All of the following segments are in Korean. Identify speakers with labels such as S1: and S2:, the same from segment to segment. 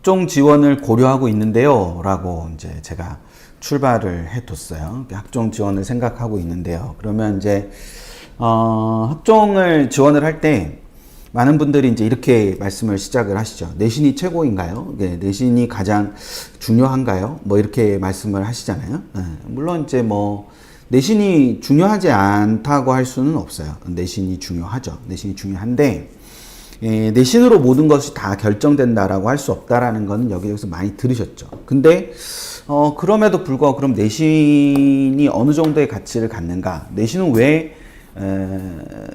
S1: 학종 지원을 고려하고 있는데요. 라고 이제 제가 출발을 해뒀어요. 학종 지원을 생각하고 있는데요. 그러면 이제, 어, 학종을 지원을 할 때 많은 분들이 이제 이렇게 말씀을 시작을 하시죠. 내신이 최고인가요? 네, 내신이 가장 중요한가요? 뭐 이렇게 말씀을 하시잖아요. 네, 물론 이제 뭐 내신이 중요하지 않다고 할 수는 없어요. 내신이 중요하죠. 내신이 중요한데 예, 내신으로 모든 것이 다 결정된다라고 할 수 없다라는 거는 여기저기서 많이 들으셨죠. 근데 어, 그럼에도 불구하고 그럼 내신이 어느 정도의 가치를 갖는가? 내신은 왜 에,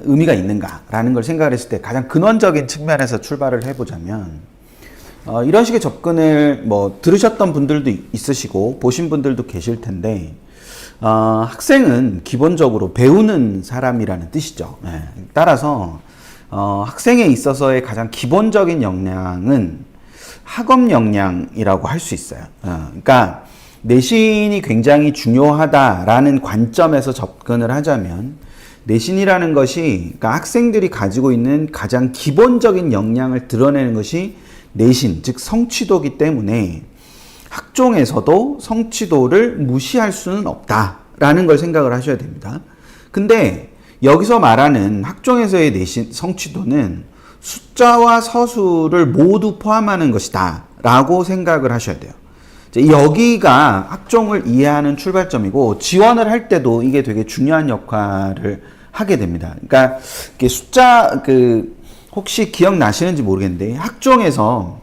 S1: 의미가 있는가라는 걸 생각을 했을 때 가장 근원적인 측면에서 출발을 해보자면 어, 이런 식의 접근을 뭐 들으셨던 분들도 있으시고 보신 분들도 계실 텐데 어, 학생은 기본적으로 배우는 사람이라는 뜻이죠. 예, 따라서 어, 학생에 있어서의 가장 기본적인 역량은 학업 역량이라고 할 수 있어요. 어, 그러니까 내신이 굉장히 중요하다라는 관점에서 접근을 하자면 내신이라는 것이 그러니까 학생들이 가지고 있는 가장 기본적인 역량을 드러내는 것이 내신, 즉 성취도기 때문에 학종에서도 성취도를 무시할 수는 없다라는 걸 생각을 하셔야 됩니다. 근데 여기서 말하는 학종에서의 내신 성취도는 숫자와 서술을 모두 포함하는 것이다 라고 생각을 하셔야 돼요. 여기가 학종을 이해하는 출발점이고 지원을 할 때도 이게 되게 중요한 역할을 하게 됩니다. 그러니까 숫자 그 혹시 기억나시는지 모르겠는데 학종에서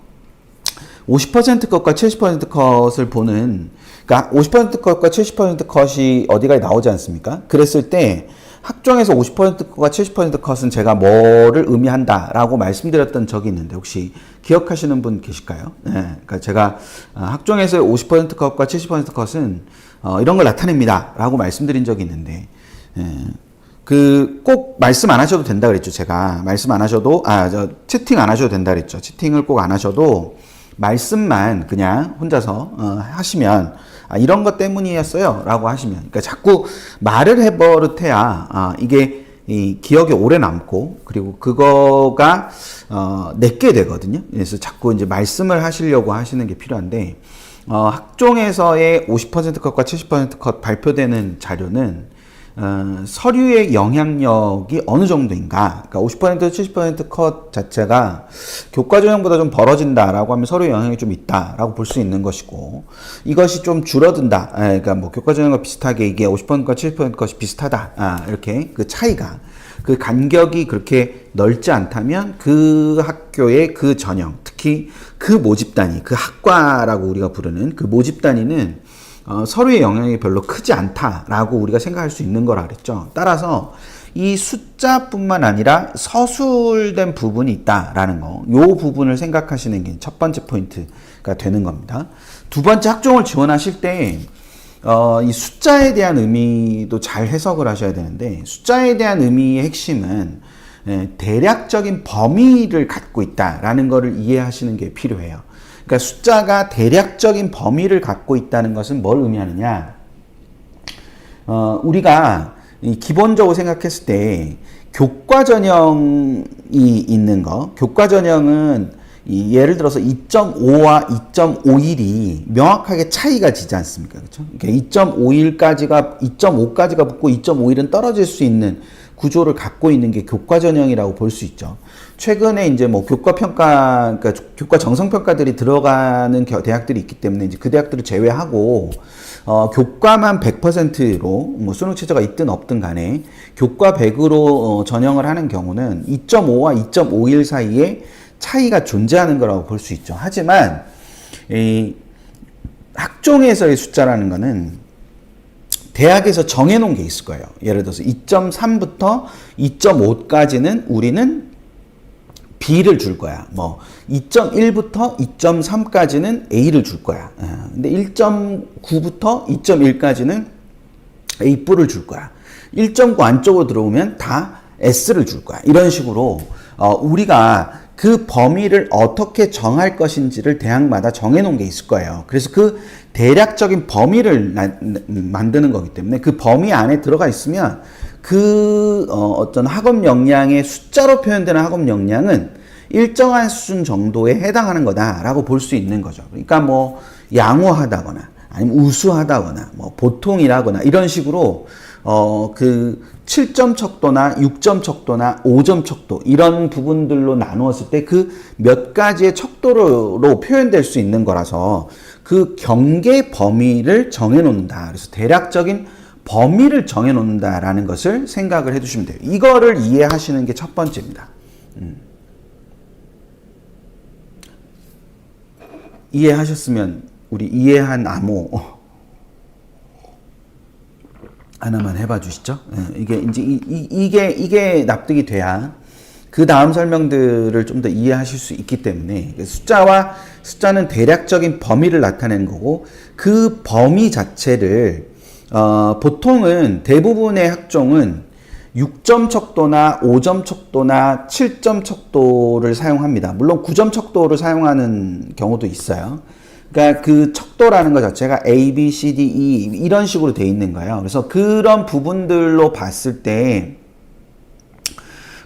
S1: 50% 컷과 70% 컷을 보는 그러니까 50% 컷과 70% 컷이 어디가 나오지 않습니까? 그랬을 때 학종에서 50% 컷과 70% 컷은 제가 뭐를 의미한다라고 말씀드렸던 적이 있는데 혹시 기억하시는 분 계실까요? 네, 그러니까 제가 학종에서의 50% 컷과 70% 컷은 어, 이런 걸 나타냅니다라고 말씀드린 적이 있는데 예, 그꼭 말씀 안 하셔도 된다 그랬죠 제가. 말씀 안 하셔도 아저 채팅 안 하셔도 된다 그랬죠. 채팅을 꼭 안 하셔도 말씀만 그냥 혼자서 어, 하시면 아, 이런 것 때문이었어요 라고 하시면. 그러니까 자꾸 말을 해버릇해야 아, 이게 이 기억에 오래 남고 그리고 그거가 어, 내게 되거든요. 그래서 자꾸 이제 말씀을 하시려고 하시는 게 필요한데 어, 학종에서의 50% 컷과 70%컷 발표되는 자료는 어, 서류의 영향력이 어느 정도인가? 그러니까 50% 70%컷 자체가 교과 전형보다 좀 벌어진다라고 하면 서류 영향이 좀 있다라고 볼 수 있는 것이고 이것이 좀 줄어든다. 에, 그러니까 뭐 교과 전형과 비슷하게 이게 50%컷 70%컷이 비슷하다. 아, 이렇게 그 차이가 그 간격이 그렇게 넓지 않다면 그 학교의 그 전형, 특히 그 모집 단위, 그 학과라고 우리가 부르는 그 모집 단위는 어, 서로의 영향이 별로 크지 않다라고 우리가 생각할 수 있는 거라 그랬죠. 따라서 이 숫자뿐만 아니라 서술된 부분이 있다라는 거, 요 부분을 생각하시는 게 첫 번째 포인트가 되는 겁니다. 두 번째 학종을 지원하실 때, 어, 이 숫자에 대한 의미도 잘 해석을 하셔야 되는데, 숫자에 대한 의미의 핵심은 예, 대략적인 범위를 갖고 있다라는 것을 이해하시는 게 필요해요. 그러니까 숫자가 대략적인 범위를 갖고 있다는 것은 뭘 의미하느냐? 어, 우리가 기본적으로 생각했을 때 교과 전형이 있는 거, 교과 전형은 이 예를 들어서 2.5와 2.51이 명확하게 차이가 지지 않습니까? 그렇죠? 그러니까 2.51까지가 2.5까지가 붙고 2.51은 떨어질 수 있는 구조를 갖고 있는 게 교과 전형이라고 볼 수 있죠. 최근에 이제 뭐 교과 평가, 그러니까 교과 정성 평가들이 들어가는 대학들이 있기 때문에 이제 그 대학들을 제외하고 어, 교과만 100%로 뭐 수능 체제가 있든 없든 간에 교과 100으로 어, 전형을 하는 경우는 2.5와 2.51 사이에 차이가 존재하는 거라고 볼 수 있죠. 하지만 이 학종에서의 숫자라는 거는 대학에서 정해놓은 게 있을 거예요. 예를 들어서 2.3부터 2.5까지는 우리는 B를 줄 거야. 뭐 2.1부터 2.3까지는 A를 줄 거야. 예. 근데 1.9부터 2.1까지는 A+를 줄 거야. 1.9 안쪽으로 들어오면 다 S를 줄 거야. 이런 식으로 어, 우리가 그 범위를 어떻게 정할 것인지를 대학마다 정해놓은 게 있을 거예요. 그래서 그 대략적인 범위를 나, 만드는 거기 때문에 그 범위 안에 들어가 있으면 그 어, 떤 학업 역량의 숫자로 표현되는 학업 역량은 일정한 수준 정도에 해당하는 거다라고 볼 수 있는 거죠. 그러니까 뭐 양호하다거나 아니면 우수하다거나 뭐 보통이라거나 이런 식으로 어 그 7점 척도나 6점 척도나 5점 척도 이런 부분들로 나누었을 때 그 몇 가지의 척도로 표현될 수 있는 거라서 그 경계 범위를 정해 놓는다. 그래서 대략적인 범위를 정해 놓는다라는 것을 생각을 해 두시면 돼요. 이거를 이해하시는 게 첫 번째입니다. 음. 이해하셨으면 우리 이해한 암호 하나만 해봐 주시죠. 예, 이게 이제 이, 이, 이게 이게 납득이 돼야 그 다음 설명들을 좀 더 이해하실 수 있기 때문에 숫자와 숫자는 대략적인 범위를 나타내는 거고 그 범위 자체를 어, 보통은 대부분의 학종은 6점 척도나 5점 척도나 7점 척도를 사용합니다. 물론 9점 척도를 사용하는 경우도 있어요. 그러니까 그 척도라는 것 자체가 A, B, C, D, E 이런 식으로 돼 있는 거예요. 그래서 그런 부분들로 봤을 때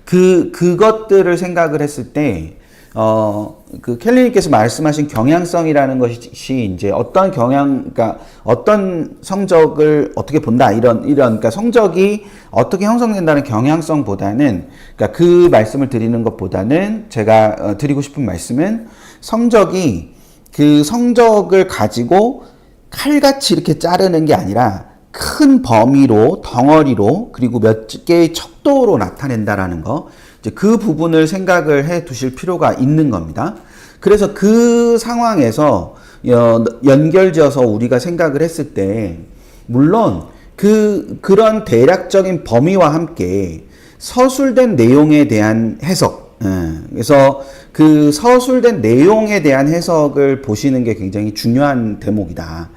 S1: 그, 그것들을 생각을 했을 때, 어, 그 켈리님께서 말씀하신 경향성이라는 것이 이제 어떤 경향, 그러니까 어떤 성적을 어떻게 본다, 이런, 이런, 그러니까 성적이 어떻게 형성된다는 경향성보다는, 그러니까 그 말씀을 드리는 것보다는 제가 어, 드리고 싶은 말씀은 성적이 그 성적을 가지고 칼같이 이렇게 자르는 게 아니라 큰 범위로 덩어리로 그리고 몇 개의 척도로 나타낸다라는 거. 이제 그 부분을 생각을 해 두실 필요가 있는 겁니다. 그래서 그 상황에서 연결지어서 우리가 생각을 했을 때 물론 그 그런 대략적인 범위와 함께 서술된 내용에 대한 해석 예, 그래서 그 서술된 내용에 대한 해석을 보시는 게 굉장히 중요한 대목이다.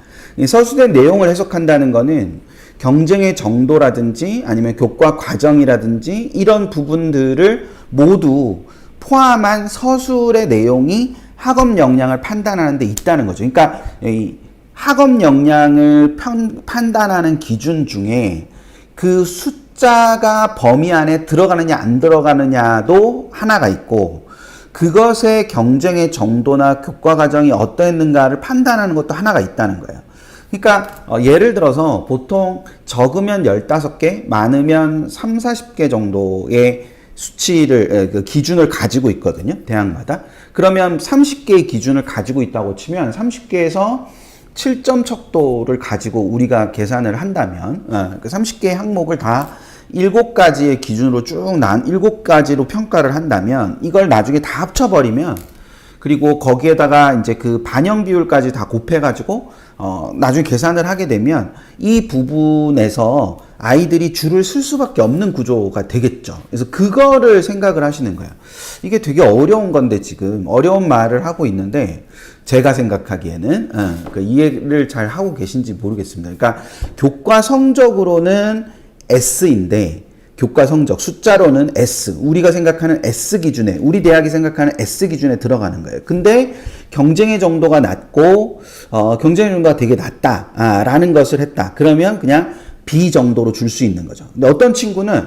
S1: 서술된 내용을 해석한다는 것은 경쟁의 정도라든지 아니면 교과 과정이라든지 이런 부분들을 모두 포함한 서술의 내용이 학업 역량을 판단하는 데 있다는 거죠. 그러니까 이 학업 역량을 편, 판단하는 기준 중에 그 숫자가 범위 안에 들어가느냐 안 들어가느냐도 하나가 있고 그것의 경쟁의 정도나 교과 과정이 어떠했는가를 판단하는 것도 하나가 있다는 거예요. 그러니까 어, 예를 들어서 보통 적으면 15개, 많으면 3, 40개 정도의 수치를 에, 그 기준을 가지고 있거든요. 대학마다. 그러면 30개의 기준을 가지고 있다고 치면 30개에서 7점 척도를 가지고 우리가 계산을 한다면 어, 그 30개의 항목을 다 7가지의 기준으로 쭉난 7가지로 평가를 한다면 이걸 나중에 다 합쳐버리면 그리고 거기에다가 이제 그 반영 비율까지 다 곱해가지고 어, 나중에 계산을 하게 되면 이 부분에서 아이들이 줄을 쓸 수밖에 없는 구조가 되겠죠. 그래서 그거를 생각을 하시는 거예요. 이게 되게 어려운 건데 지금 어려운 말을 하고 있는데 제가 생각하기에는 어, 그 이해를 잘 하고 계신지 모르겠습니다. 그러니까 교과 성적으로는 S인데 교과 성적 숫자로는 S 우리가 생각하는 S 기준에 우리 대학이 생각하는 S 기준에 들어가는 거예요. 근데 경쟁의 정도가 낮고 어, 경쟁의 정도가 되게 낮다라는 것을 했다. 그러면 그냥 B 정도로 줄 수 있는 거죠. 근데 어떤 친구는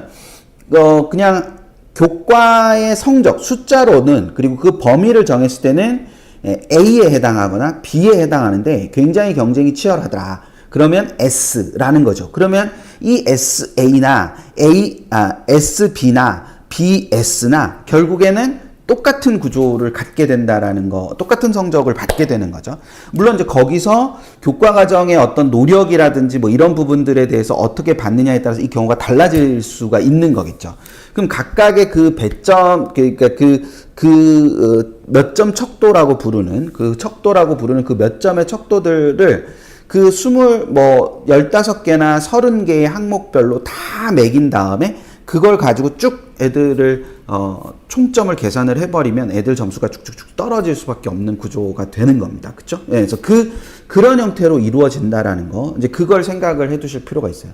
S1: 어, 그냥 교과의 성적 숫자로는 그리고 그 범위를 정했을 때는 A에 해당하거나 B에 해당하는데 굉장히 경쟁이 치열하더라. 그러면 S라는 거죠. 그러면 이 SA나 A, 아, SB나 BS나 결국에는 똑같은 구조를 갖게 된다라는 거, 똑같은 성적을 받게 되는 거죠. 물론 이제 거기서 교과 과정의 어떤 노력이라든지 뭐 이런 부분들에 대해서 어떻게 받느냐에 따라서 이 경우가 달라질 수가 있는 거겠죠. 그럼 각각의 그 배점, 그러니까 그, 그, 어, 몇점 척도라고 부르는, 그 척도라고 부르는 그 몇 점의 척도들을 그 스물 뭐 열다섯 개나 서른 개의 항목별로 다 매긴 다음에 그걸 가지고 쭉 애들을 어, 총점을 계산을 해버리면 애들 점수가 쭉쭉쭉 떨어질 수밖에 없는 구조가 되는 겁니다. 그렇죠? 네, 그래서 그 그런 형태로 이루어진다라는 거 이제 그걸 생각을 해 두실 필요가 있어요.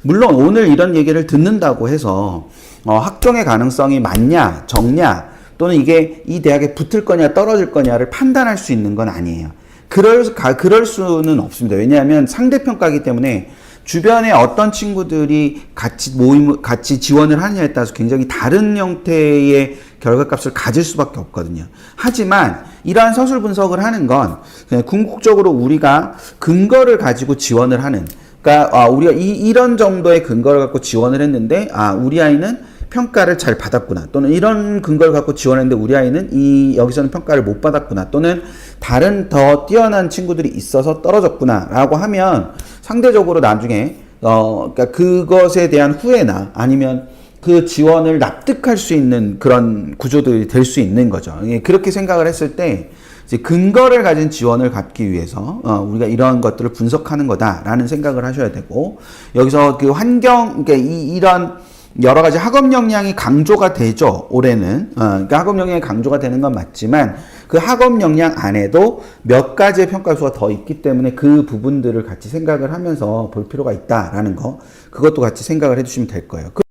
S1: 물론 오늘 이런 얘기를 듣는다고 해서 어, 학종의 가능성이 많냐 적냐 또는 이게 이 대학에 붙을 거냐 떨어질 거냐를 판단할 수 있는 건 아니에요. 그럴, 그럴 수는 없습니다. 왜냐하면 상대평가기 때문에 주변에 어떤 친구들이 같이 모임, 같이 지원을 하느냐에 따라서 굉장히 다른 형태의 결과값을 가질 수밖에 없거든요. 하지만 이러한 서술 분석을 하는 건 궁극적으로 우리가 근거를 가지고 지원을 하는 그러니까 아, 우리가 이, 이런 정도의 근거를 갖고 지원을 했는데 아 우리 아이는 평가를 잘 받았구나 또는 이런 근거를 갖고 지원했는데 우리 아이는 이 여기서는 평가를 못 받았구나 또는 다른 더 뛰어난 친구들이 있어서 떨어졌구나라고 하면 상대적으로 나중에 어 그러니까 그것에 대한 후회나 아니면 그 지원을 납득할 수 있는 그런 구조들이 될 수 있는 거죠. 예, 그렇게 생각을 했을 때 이제 근거를 가진 지원을 갖기 위해서 어, 우리가 이러한 것들을 분석하는 거다라는 생각을 하셔야 되고 여기서 그 환경 그러니까 이, 이런 여러 가지 학업 역량이 강조가 되죠 올해는 어, 그러니까 학업 역량이 강조가 되는 건 맞지만 그 학업 역량 안에도 몇 가지의 평가수가 더 있기 때문에 그 부분들을 같이 생각을 하면서 볼 필요가 있다라는 거 그것도 같이 생각을 해주시면 될 거예요. 그-